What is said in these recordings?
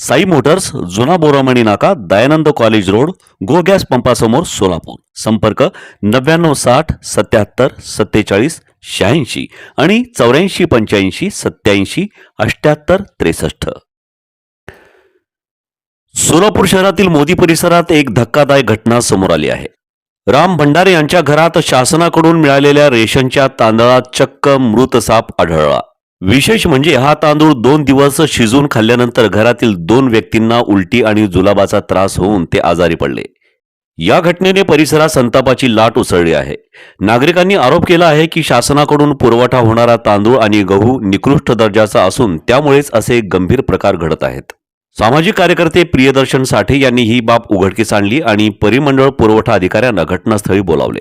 Sai Motors जुना बोरामणी नाका Dayanand college road go gas पंपासमोर Solapur. संपर्क नव्याण्णव साठ सत्याहत्तर सत्तेचाळीस शहाऐंशी आणि चौऱ्याऐंशी पंच्याऐंशी सत्याऐंशी अष्ट्याहत्तर त्रेसष्ट. सोलापूर शहरातील मोदी परिसरात एक धक्कादायक घटना समोर आली आहे. राम भंडारे यांच्या घरात शासनाकडून मिळालेल्या रेशनच्या तांदळात चक्क मृत साप आढळला. विशेष म्हणजे हा तांदूळ दोन दिवस शिजून खाल्ल्यानंतर घरातील दोन व्यक्तींना उलटी आणि जुलाबाचा त्रास होऊन ते आजारी पडले. या घटनेने परिसरात संतापाची लाट उसळली आहे. नागरिकांनी आरोप केला आहे की शासनाकडून पुरवठा होणारा तांदूळ आणि गहू निकृष्ट दर्जाचा असून त्यामुळेच असे गंभीर प्रकार घडत आहेत. सामाजिक कार्यकर्ते प्रियदर्शन साठे यांनी ही बाब उघडकीस आणली आणि परिमंडळ पुरवठा अधिकाऱ्यांना घटनास्थळी बोलावले.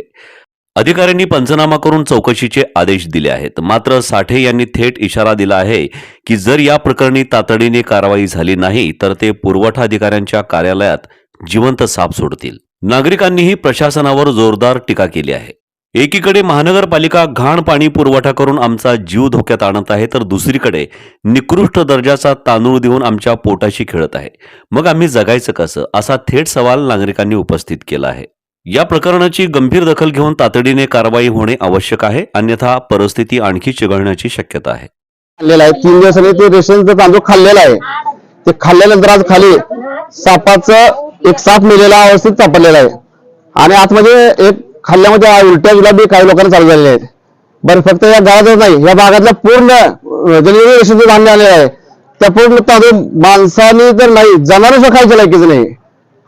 अधिकाऱ्यांनी पंचनामा करून चौकशीचे आदेश दिले आहेत. मात्र साठे यांनी थेट इशारा दिला आहे की जर या प्रकरणी तातडीने कारवाई झाली नाही तर ते पुरवठा अधिकाऱ्यांच्या कार्यालयात जिवंत साप सोडतील. नागरिकांनीही प्रशासनावर जोरदार टीका केली आहे. एकीकडे महानगरपालिका घाण पाणी पुरवठा करून आमचा जीव धोक्यात आणत आहे तर दुसरीकडे निकृष्ट दर्जाचा तांदूळ देऊन आमच्या पोटाशी खेळत आहे. मग आम्ही जगायचं कसं? असा थेट सवाल नागरिकांनी उपस्थित केला आहे. या प्रकरणाची गंभीर दखल घेऊन तातडीने कारवाई होणे आवश्यक आहे अन्यथा परिस्थिती आणखी चिघळण्याची शक्यता आहे. खाल्लेला आहे. तीन दिवसांनी ते रेशनचा तांदूळ खाल्लेला आहे. ते खाल्ल्यानंतर आज खाली सापाचं एक साप मेलेला अवस्थेत सापडलेला आहे. आणि आतमध्ये एक खाल्ल्यामध्ये उलट्या जुलाबी काही लोकांना चालू झालेले आहेत. बरं फक्त या गावातच नाही या भागातला पूर्ण अं, रेशनचं धान्य आलेलं आहे. त्या पूर्ण तांदूळ माणसाने तर नाही जाणारच खायचं लायकीच नाही.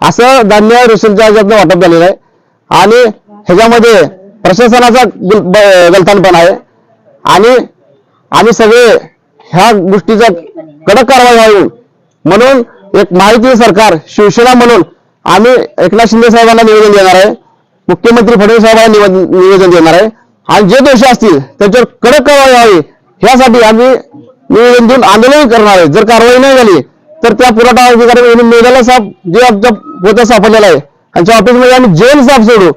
असं धान्य रेशनच्या याच्यातनं वाटप झालेलं आहे. आणि ह्याच्यामध्ये प्रशासनाचा गुल- ब- गलथानपणा आहे. आणि आम्ही सगळे ह्या गोष्टीचा कडक कारवाई व्हावी म्हणून एक माहिती सरकार शिवसेना म्हणून आम्ही एकनाथ शिंदे साहेबांना निवेदन देणार आहे. मुख्यमंत्री फडणवीस साहेबांना निवेदन निवेदन देणार आहे. आणि जे दोषी असतील त्यांच्यावर कडक कारवाई व्हावी. ह्यासाठी आम्ही निवेदन देऊन आंदोलन करणार आहे. जर कारवाई नाही झाली तर त्या पुरवठा अधिकारी यांनी मेलेला साप जे आमच्या पोत्या सापडलेला आहे त्यांच्या ऑफिसमध्ये आम्ही जेल साप सोडू.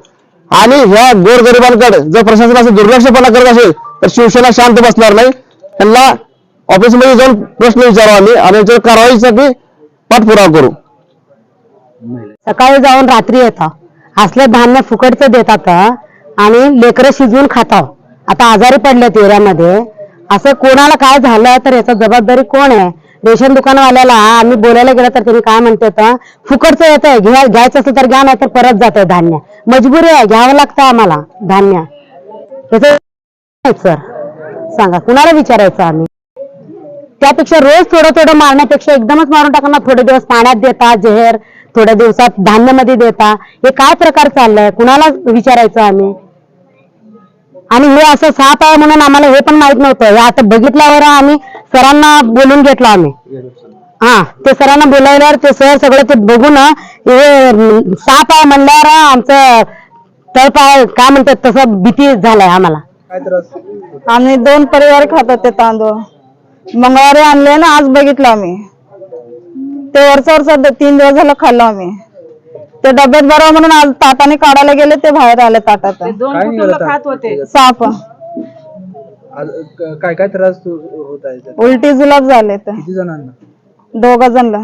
आणि ह्या गोरगरिबांकडे जर प्रशासन असं दुर्लक्षपणा करत असेल तर शिवसेना शांत बसणार नाही. त्यांना ऑफिसमध्ये जाऊन प्रश्न विचारू आम्ही. आणि याच्यावर कारवाईसाठी पाठपुरावा करू. सकाळी जाऊन रात्री येतात असले धान्य फुकटचे देतात आणि लेकरं शिजवून खातात. आता आजारी पडल्यात एरियामध्ये. असं कोणाला काय झालं तर याचा जबाबदारी कोण आहे? रेशन दुकानवाल्याला आम्ही बोलायला गेलं तर त्यांनी काय म्हणतात फुकटचं येतंय घ्या घ्यायचं असेल तर घ्या नाही तर परत जाते धान्य. मजबुरी आहे घ्यावं लागतं आम्हाला धान्य. सर. सांगा कुणाला विचारायचं आम्ही? त्यापेक्षा रोज थोडं थोडं मारण्यापेक्षा एकदमच मारून टाकणार थोडे दिवस पाण्यात देता जेहर थोड्या दिवसात धान्यामध्ये देता. हे काय प्रकार चाललाय? कुणाला विचारायचं आम्ही? आणि हे असं साप आहे म्हणून आम्हाला हे पण माहीत नव्हतं. हे आता बघितल्यावर आम्ही सरांना बोलून घेतलं आम्ही. हा ते सरांना बोलावल्यावर ते सर सगळं ते बघून हे साप आहे म्हणल्यावर आमचं तळपाय काय म्हणतात तसं भीती झालाय आम्हाला. आम्ही दोन परिवार खातात ते तांदूळ. मंगळवारी आणले ना आज बघितलं आम्ही. ते वरचा वरचा द- तीन दिवस झालं खाल्लं आम्ही. ते डब्यात बरोबर म्हणून आज ताटाने काढायला गेले ते बाहेर आले ताटात? साप. आज क- काय काय त्रास होत आहे? उलटी जुलाब झाले तर किती जणांना? दोघ जणला